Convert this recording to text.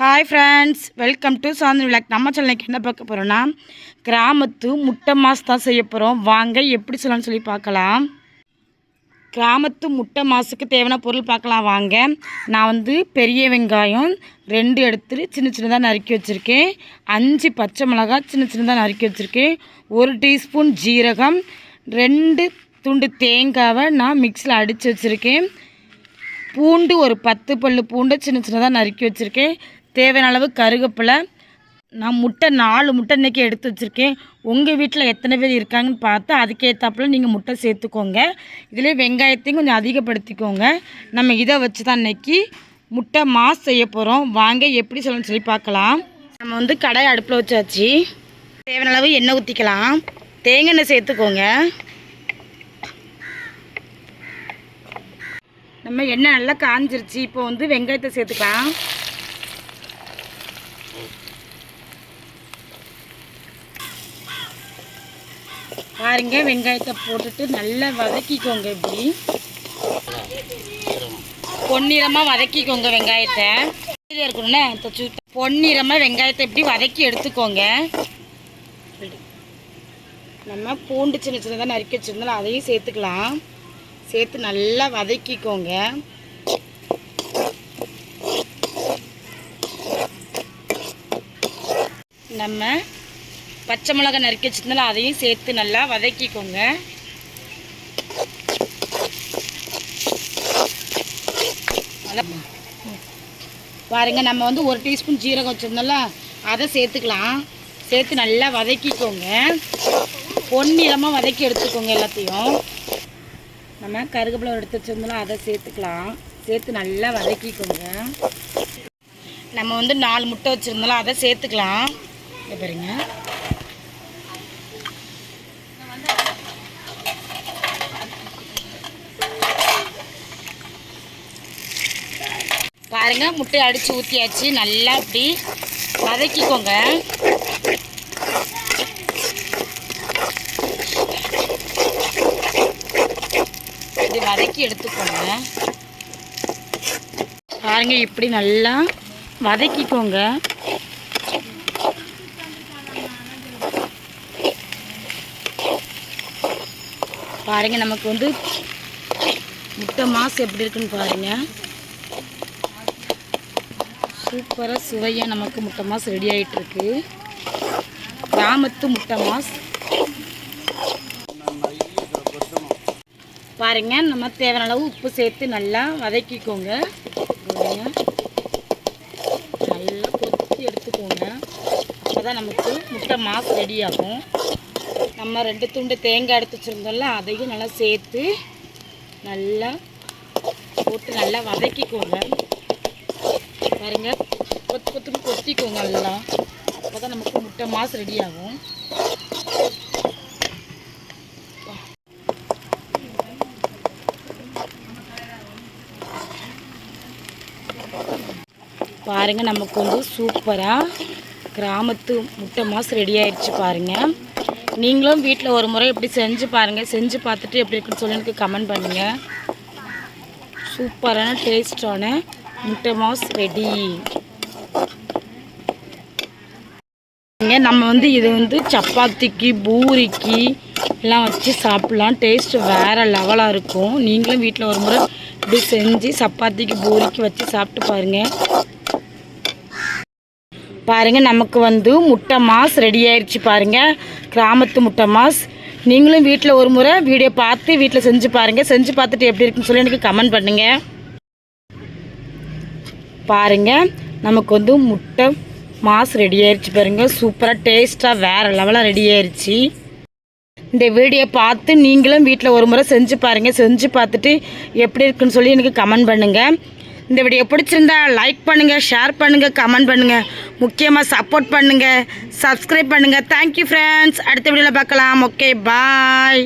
Hi friends welcome to Shanthi vlog நம்ம சேனலுக்கு என்ன பார்க்க போகிறோன்னா கிராமத்து முட்டை மாஸ் தான் செய்ய போகிறோம் வாங்க எப்படி சொல்லலாம்னு சொல்லி பார்க்கலாம். கிராமத்து முட்டை மாசுக்கு தேவையான பொருள் பார்க்கலாம் வாங்க. நான் வந்து பெரிய வெங்காயம் ரெண்டு எடுத்து சின்ன சின்னதாக நறுக்கி வச்சுருக்கேன். அஞ்சு பச்சை மிளகாய் சின்ன சின்னதாக நறுக்கி வச்சுருக்கேன். ஒரு டீஸ்பூன் ஜீரகம் ரெண்டு துண்டு தேங்காவை நான் மிக்ஸியில் அடித்து வச்சுருக்கேன். பூண்டு ஒரு பத்து பல்லு பூண்டு சின்ன சின்னதாக நறுக்கி வச்சுருக்கேன். தேவையான அளவு கருவேப்பிலை நான் முட்டை நாலு முட்டை இன்றைக்கி எடுத்து வச்சுருக்கேன். உங்கள் வீட்டில் எத்தனை பேர் இருக்காங்கன்னு பார்த்து அதுக்கேற்றாப்புல நீங்கள் முட்டை சேர்த்துக்கோங்க. இதிலே வெங்காயத்தையும் கொஞ்சம் அதிகப்படுத்திக்கோங்க. நம்ம இதை வச்சு தான் இன்றைக்கி முட்டை மாஸ் செய்ய போகிறோம் வாங்க எப்படி சொல்லணும்னு சொல்லி பார்க்கலாம். நம்ம வந்து கடை அடுப்பில் வச்சாச்சு. தேவையான அளவு எண்ணெய் ஊற்றிக்கலாம் தேங்காய் எண்ணெய் சேர்த்துக்கோங்க. நம்ம எண்ணெய் நல்லா காஞ்சிருச்சு. இப்போ வந்து வெங்காயத்தை சேர்த்துக்கலாம். பாருங்க வெங்காயத்தை போட்டுட்டு நல்லா வதக்கிக்கோங்க இப்படி. பொன்னிறமாக வதக்கிக்கோங்க வெங்காயத்தை. இருக்கணும்னா இருக்கணும்னே பொன்னிறமா வெங்காயத்தை இப்படி வதக்கி எடுத்துக்கோங்க. நம்ம பூண்டு சின்ன சின்னதாக நறுக்கி வச்சுருந்தாலும் அதையும் சேர்த்துக்கலாம். சேர்த்து நல்லா வதக்கிக்கோங்க. நம்ம பச்சை மிளகாய் நறுக்கி வச்சிருந்தாலும் அதையும் சேர்த்து நல்லா வதக்கிக்கோங்க. நல்லா பாருங்க நம்ம வந்து ஒரு டீஸ்பூன் ஜீரகம் வச்சுருந்தோம்ல அதை சேர்த்துக்கலாம். சேர்த்து நல்லா வதக்கிக்கோங்க. பொன்னிறமாக வதக்கி எடுத்துக்கோங்க எல்லாத்தையும். நம்ம கருகப்பிலை எடுத்து வச்சிருந்தோம்ல அதை சேர்த்துக்கலாம். சேர்த்து நல்லா வதக்கிக்கோங்க. நம்ம வந்து நாலு முட்டை வச்சுருந்தோம்ல அதை சேர்த்துக்கலாம். பாருங்க. பாருங்க முட்டை அடித்து ஊற்றியாச்சு நல்லா அப்படி வதக்கிக்கோங்க. இது வதக்கி எடுத்துக்கோங்க. பாருங்க இப்படி நல்லா வதக்கிக்கோங்க. பாருங்க நமக்கு வந்து முட்டை மாசு எப்படி இருக்குன்னு பாருங்க. சூப்பராக சுவையாக நமக்கு முட்டை மாஸ் ரெடி ஆகிட்டு இருக்கு. கிராமத்து முட்டை மாஸ் பாருங்க நம்ம தேவையான அளவு உப்பு சேர்த்து நல்லா வதக்கிக்கோங்க. பாருங்க. நல்லா கொத்தி எடுத்துக்கோங்க. அப்போ நமக்கு முட்டை மாஸ் ரெடி ஆகும். நம்ம ரெண்டு துண்டு தேங்காய் எடுத்து வச்சுருந்தோம்ல அதையும் நல்லா சேர்த்து நல்லா போட்டு நல்லா வதக்கிக்கோங்க. பாருங்க கொத்து கொத்துன்னு கொத்திக்கோங்க நல்லா. அப்போ தான் நமக்கு முட்டை மாஸ் ரெடி ஆகும். பாருங்க நமக்கு வந்து சூப்பராக கிராமத்து முட்டை மாஸ் ரெடி ஆயிடுச்சு பாருங்கள் நீங்களும் வீட்டில் ஒரு முறை இப்படி செஞ்சு பாருங்கள் செஞ்சு பார்த்துட்டு எப்படி இருக்குன்னு சொல்லி எனக்கு கமெண்ட் பண்ணுங்கள் சூப்பரான டேஸ்டான முட்டை மாஸ் ரெடி நம்ம வந்து இது வந்து சப்பாத்திக்கு பூரிக்கு எல்லாம் வச்சு சாப்பிட்லாம். டேஸ்ட் வேறு லெவலாக இருக்கும். நீங்களும் வீட்டில் ஒரு முறை இப்படி செஞ்சு சப்பாத்திக்கு பூரிக்கு வச்சு சாப்பிட்டு பாருங்கள் பாருங்கள் நமக்கு வந்து முட்டை மாஸ் ரெடி ஆயிடுச்சு பாருங்கள் கிராமத்து முட்டை மாஸ் நீங்களும் வீட்டில் ஒரு முறை வீடியோ பார்த்து வீட்டில் செஞ்சு பாருங்கள் செஞ்சு பார்த்துட்டு எப்படி இருக்குன்னு சொல்லி எனக்கு கமெண்ட் பண்ணுங்கள் பாருங்கள் நமக்கு வந்து முட்டை மாஸ் ரெடி ஆயிடுச்சு பாருங்கள் சூப்பராக டேஸ்ட்டாக வேறு லெவலாக ரெடி ஆயிடுச்சு இந்த வீடியோ பார்த்து நீங்களும் வீட்டில் ஒரு முறை செஞ்சு பாருங்கள் செஞ்சு பார்த்துட்டு எப்படி இருக்குன்னு சொல்லி எனக்கு கமெண்ட் பண்ணுங்கள் இந்த வீடியோ பிடிச்சிருந்தா லைக் பண்ணுங்கள் ஷேர் பண்ணுங்கள் கமெண்ட் பண்ணுங்கள் முக்கியமாக சப்போர்ட் பண்ணுங்கள் சப்ஸ்கிரைப் பண்ணுங்கள் தேங்க்யூ ஃப்ரெண்ட்ஸ் அடுத்த வீடியோவில் பார்க்கலாம். Okay bye